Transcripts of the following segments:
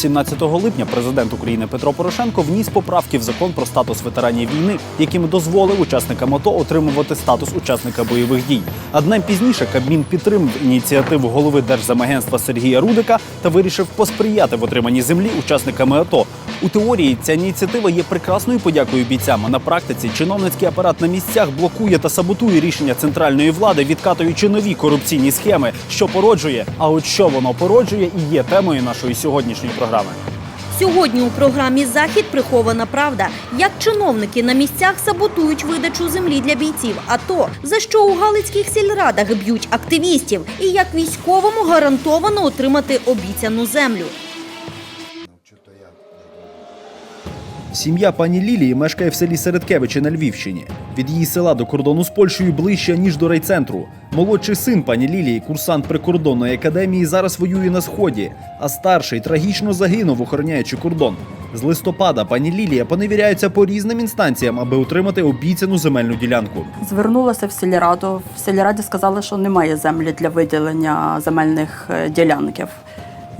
17 липня президент України Петро Порошенко вніс поправки в закон про статус ветеранів війни, якими дозволив учасникам АТО отримувати статус учасника бойових дій. А днем пізніше Кабмін підтримав ініціативу голови Держзамагентства Сергія Рудика та вирішив посприяти в отриманні землі учасниками АТО. У теорії ця ініціатива є прекрасною подякою бійцям. А на практиці чиновницький апарат на місцях блокує та саботує рішення центральної влади, відкатуючи нові корупційні схеми, що породжує. А от що воно породжує, і є темою нашої сьогоднішньої програми. Сьогодні у програмі Захід прихована правда, як чиновники на місцях саботують видачу землі для бійців АТО, за що у галицьких сільрадах б'ють активістів, і як військовому гарантовано отримати обіцяну землю. Сім'я пані Лілії мешкає в селі Середкевичі на Львівщині. Від її села до кордону з Польщею ближче ніж до райцентру. Молодший син пані Лілії, курсант прикордонної академії, зараз воює на сході, а старший трагічно загинув, охороняючи кордон. З листопада пані Лілія поневіряється по різним інстанціям, аби отримати обіцяну земельну ділянку. Звернулася в сільраду. В сільраді сказали, що немає землі для виділення земельних е, ділянків.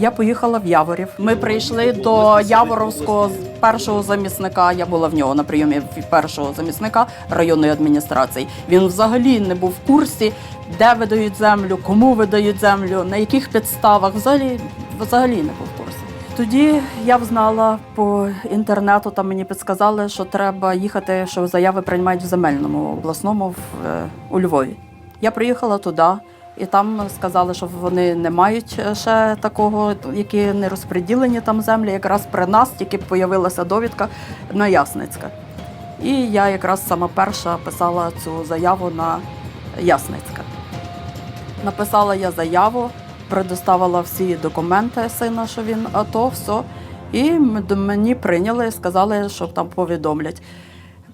Я поїхала в Яворів. Ми прийшли до Яворовського першого замісника. Я була в нього на прийомі першого замісника районної адміністрації. Він взагалі не був в курсі, де видають землю, кому видають землю, на яких підставах. Взагалі, взагалі не був в курсі. Тоді я взнала по інтернету, там мені підсказали, що треба їхати, що заяви приймають в земельному обласному в, е, у Львові. Я приїхала туди, і там сказали, що вони не мають е, ще такого, які не розподілені там землі. Якраз при нас тільки появилася довідка на Ясницька. І я якраз сама перша писала цю заяву на Ясницька. Написала я заяву, предоставила всі документи сина, що він АТО, все. І мені прийняли, сказали, що там повідомлять.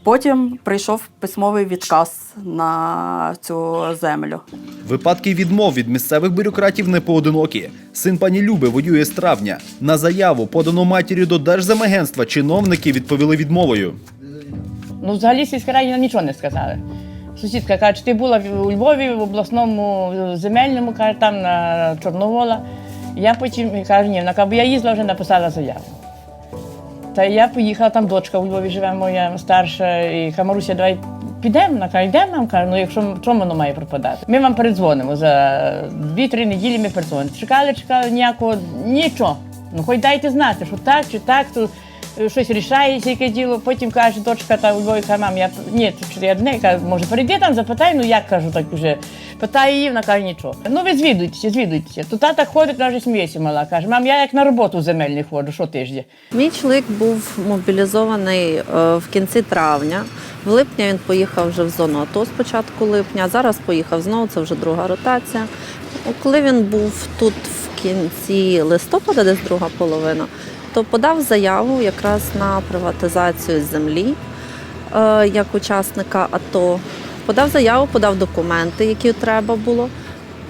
Потім прийшов письмовий відказ на цю землю. Випадки відмов від місцевих бюрократів не поодинокі. Син пані Люби воює з травня. На заяву, подану матір'ю до Держзамагентства, чиновники відповіли відмовою. Ну, взагалі сільська раді нам нічого не сказали. Сусідка каже, ти була у Львові в обласному земельному, каже, там на Чорновола. Я потім кажу, ні, вона каже, бо я їздила, вже написала заяву. Та я поїхала, там дочка у Львові живе моя старша, і каже, давай підемо. на каже, йдемо нам, каже, ну якщо чому воно має пропадати? Ми вам передзвонимо за дві-три неділі ми передзвонимо. Чекали, чекали ніякого, нічого. Ну хоч дайте знати, що так чи так, то щось рішається, яке діло. Потім каже, дочка та у Львові мам, я ні, я неї кажу, може, перейди там, запитай, ну як кажу, так вже. Питає її, вона каже, нічого. Ну ви звідуйтеся, звідуйтеся. То тата ходить, вона вже сміється мала. Каже, мам, я як на роботу земельний ходжу, що тиждень. Мій чоловік був мобілізований е, в кінці травня. В липні він поїхав вже в зону АТО з початку липня. Зараз поїхав знову, це вже друга ротація. Коли він був тут в кінці листопада, десь друга половина, то подав заяву якраз на приватизацію землі е, як учасника АТО. Подав заяву, подав документи, які треба було.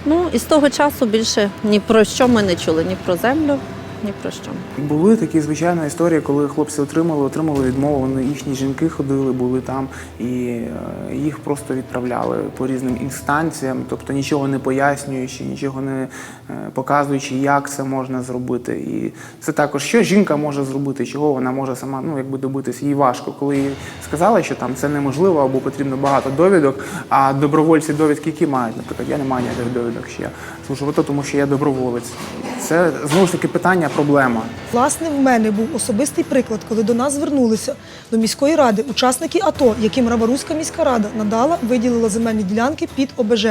Ну і з того часу більше ні про що ми не чули, ні про землю, ні про що. Були такі звичайні історії, коли хлопці отримали, отримали відмову. Вони їхні жінки ходили, були там, і е, їх просто відправляли по різним інстанціям, тобто нічого не пояснюючи, нічого не е, показуючи, як це можна зробити. І це також що жінка може зробити, чого вона може сама ну якби добитись. Їй важко, коли їй сказали, що там це неможливо або потрібно багато довідок. А добровольці довідки які мають, наприклад, я не маю ніяких довідок ще. Служу тому що я доброволець. Це знову ж таки питання, проблема. Власне, в мене був особистий приклад, коли до нас звернулися до міської ради учасники АТО, яким Раваруська міська рада надала, виділила земельні ділянки під ОБЖ,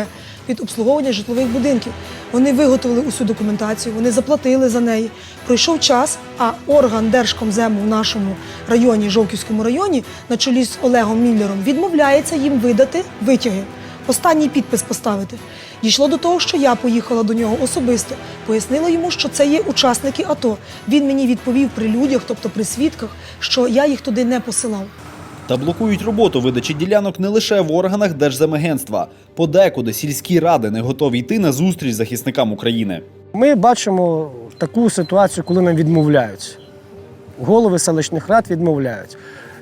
під обслуговування житлових будинків. Вони виготовили усю документацію, вони заплатили за неї. Пройшов час, а орган Держкомзему в нашому районі, Жовківському районі, на чолі з Олегом Міллером, відмовляється їм видати витяги. Останній підпис поставити. Дійшло до того, що я поїхала до нього особисто, пояснила йому, що це є учасники АТО. Він мені відповів при людях, тобто при свідках, що я їх туди не посилав. Та блокують роботу видачі ділянок не лише в органах Держзамагентства. Подекуди сільські ради не готові йти на зустріч захисникам України. Ми бачимо таку ситуацію, коли нам відмовляють. Голови селищних рад відмовляють.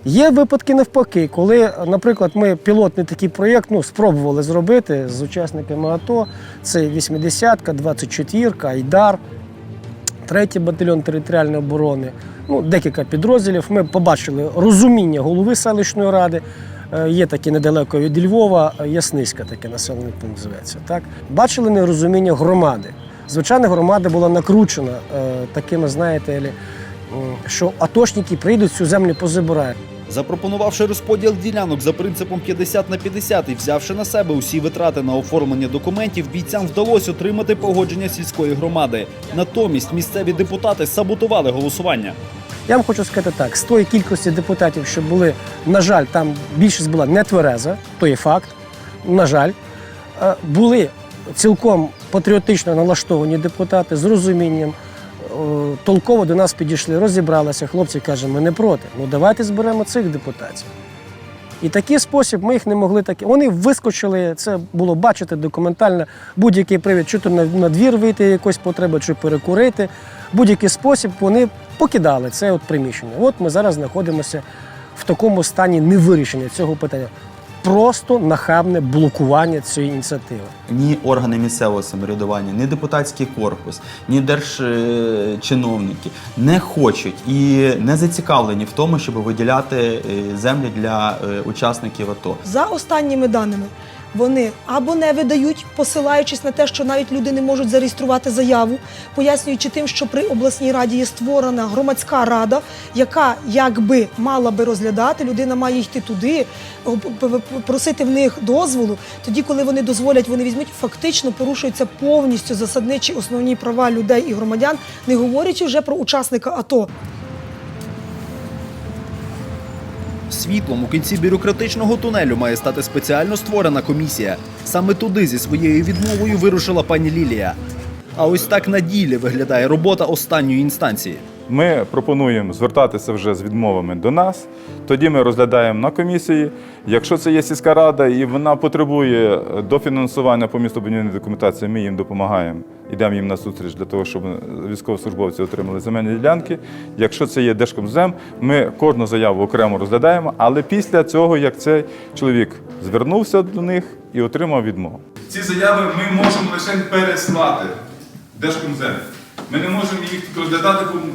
Є випадки навпаки, коли, наприклад, ми пілотний такий проєкт ну, спробували зробити з учасниками АТО. Це 80-ка, 24-ка, Айдар. третій батальйон територіальної оборони, ну, декілька підрозділів. Ми побачили розуміння голови селищної ради. Е, Є такі недалеко від Львова, е, Ясниська, такий населений пункт зветься. Так? Бачили нерозуміння громади. Звичайно, громада була накручена е, такими, знаєте, що атошники прийдуть цю землю позабирають. Запропонувавши розподіл ділянок за принципом 50 на 50 і взявши на себе усі витрати на оформлення документів, бійцям вдалося отримати погодження сільської громади. Натомість місцеві депутати саботували голосування. Я вам хочу сказати так: з тої кількості депутатів, що були, на жаль, там більшість була не твереза, то є факт. На жаль, Е, були цілком патріотично налаштовані депутати з розумінням. Толково до нас підійшли, розібралися. Хлопці кажуть, ми не проти. Ну давайте зберемо цих депутатів. І такий спосіб ми їх не могли таки. Вони вискочили, це було бачити документально, будь-який привід, чи то на, на двір вийти якось потреба, чи перекурити. Будь-який спосіб вони покидали це от приміщення. От ми зараз знаходимося в такому стані невирішення цього питання. Просто нахабне блокування цієї ініціативи. ні органи місцевого самоврядування, ні депутатський корпус, ні держчиновники не хочуть і не зацікавлені в тому, щоб виділяти е, землі для е, учасників АТО. За останніми даними, вони або не видають, посилаючись на те, що навіть люди не можуть зареєструвати заяву, пояснюючи тим, що при обласній раді є створена громадська рада, яка якби мала би розглядати, людина має йти туди, просити в них дозволу. Тоді, коли вони дозволять, вони візьмуть, фактично порушуються повністю засадничі основні права людей і громадян, не говорячи вже про учасника АТО. Світлом у кінці бюрократичного тунелю має стати спеціально створена комісія. Саме туди зі своєю відмовою вирушила пані Лілія. А ось так на ділі виглядає робота останньої інстанції. Ми пропонуємо звертатися вже з відмовами до нас. Тоді ми розглядаємо на комісії. Якщо це є сільська рада і вона потребує дофінансування по містобудівній документації, ми їм допомагаємо. Йдемо їм на зустріч для того, щоб військовослужбовці отримали земельні ділянки. Якщо це є Держкомзем, ми кожну заяву окремо розглядаємо, але після цього, як цей чоловік звернувся до них і отримав відмову. Ці заяви ми можемо лише переслати Держкомзем. Ми не можемо їх тут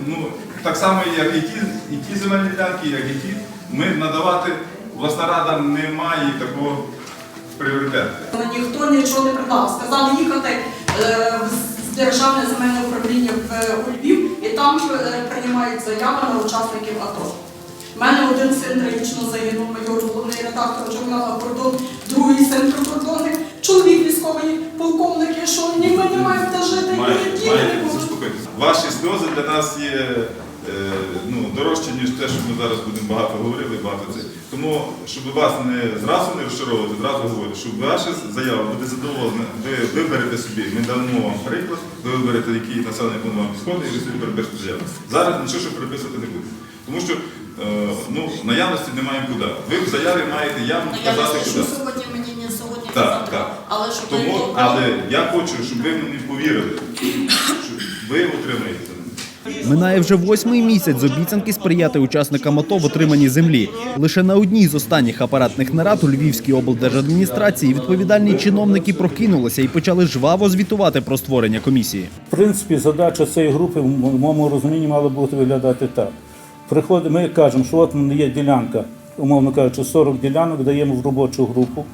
ну, так само, як і ті, і ті земельні ділянки, як і ті. Ми надавати, власна рада не має такого пріоритету. Ніхто нічого не придав. Сказали їхати е, в державне земельне управління в е, Львів і там е, приймають заяви на учасників АТО. У мене один син трагічно загинув, майор, головний редактор журналу Кордон, другий син прикордонник, чоловік військовий полковник, і що ні, ми не маємо де жити, Має, ні діти не маєте будуть. заспокоїтися. Ваші сльози для нас є е, ну, дорожче, ніж те, що ми зараз будемо багато говорили, багато це. Тому, щоб вас не зразу не розчаровувати, зразу говорю, щоб ваша заява буде задоволена, ви виберете собі, ми дамо вам приклад, ви виберете, який населений пункт вам підходить, і ви собі перепишете заяву. Зараз нічого ще переписувати не буде. Тому що е, ну, наявності немає куди. Ви в заяві маєте явно Ну, Я вказати куди. що сьогодні мені не сьогодні Так, так. Але що Тому, але я хочу, щоб ви мені повірили, що ви отримаєте. Минає вже восьмий місяць з обіцянки сприяти учасникам АТО в отриманні землі. Лише на одній з останніх апаратних нарад у Львівській облдержадміністрації відповідальні чиновники прокинулися і почали жваво звітувати про створення комісії. В принципі, задача цієї групи, в моєму розумінні, мала бути виглядати так. Приходить, ми кажемо, що от є ділянка, умовно кажучи, 40 ділянок, даємо в робочу групу.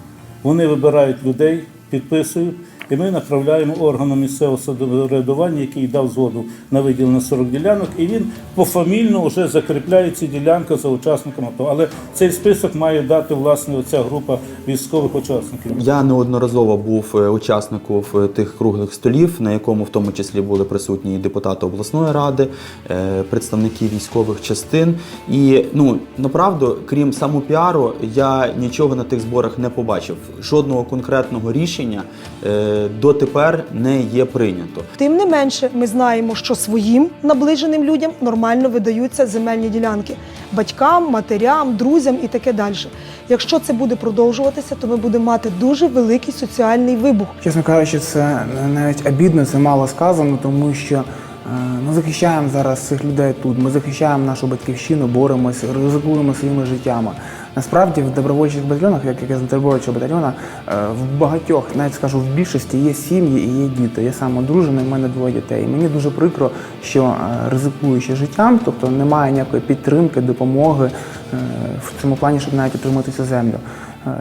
Вони вибирають людей, підписують, і ми направляємо органу місцевого самоврядування, який дав згоду на виділення 40 ділянок, і він пофамільно вже закріпляє ці ділянки за учасниками АТО. Але цей список має дати власне оця група військових учасників. Я неодноразово був е, учасником е, тих круглих столів, на якому в тому числі були присутні депутати обласної ради, е, представники військових частин. І ну направду, крім самопіару, я нічого на тих зборах не побачив. Жодного конкретного рішення дотепер не є прийнято. Тим не менше, ми знаємо, що своїм наближеним людям нормально видаються земельні ділянки батькам, матерям, друзям і таке далі. Якщо це буде продовжуватися, то ми будемо мати дуже великий соціальний вибух. Чесно кажучи, це навіть обідно, це мало сказано, тому що Ми захищаємо зараз цих людей тут. Ми захищаємо нашу батьківщину, боремося, ризикуємо своїми життями. Насправді в добровольчих батальйонах, як я з добровольчого батальйона, е, в багатьох, навіть скажу, в більшості є сім'ї і є діти. Я сам одружений, в мене двоє дітей. І мені дуже прикро, що е, ризикуючи життям, тобто немає ніякої підтримки, допомоги е, в цьому плані, щоб навіть отримати цю землю.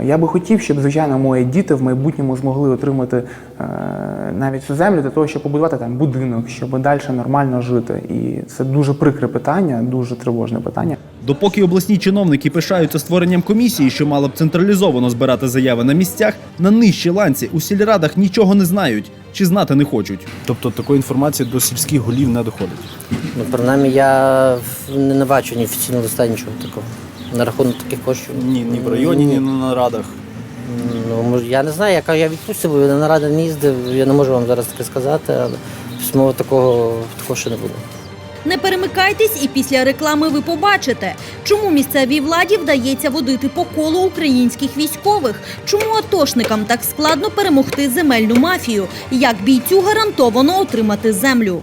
Я би хотів, щоб звичайно мої діти в майбутньому змогли отримати навіть цю землю для того, щоб побудувати там будинок, щоб далі нормально жити. І це дуже прикре питання, дуже тривожне питання. Допоки обласні чиновники пишаються створенням комісії, що мала б централізовано збирати заяви на місцях, на нижчій ланці у сільрадах нічого не знають чи знати не хочуть. Тобто такої інформації до сільських голів не доходить. Ну, принаймні, я не, бачу ні офіційного листа, нічого такого. На рахунок таких коштів. Ні, ні в районі, ні на нарадах. Ну, я не знаю, яка я відпустив, бо я на наради не їздив, я не можу вам зараз таке сказати, але письмово такого, такого ще не буде. Не перемикайтесь, і після реклами ви побачите, чому місцевій владі вдається водити по колу українських військових, чому атошникам так складно перемогти земельну мафію, як бійцю гарантовано отримати землю.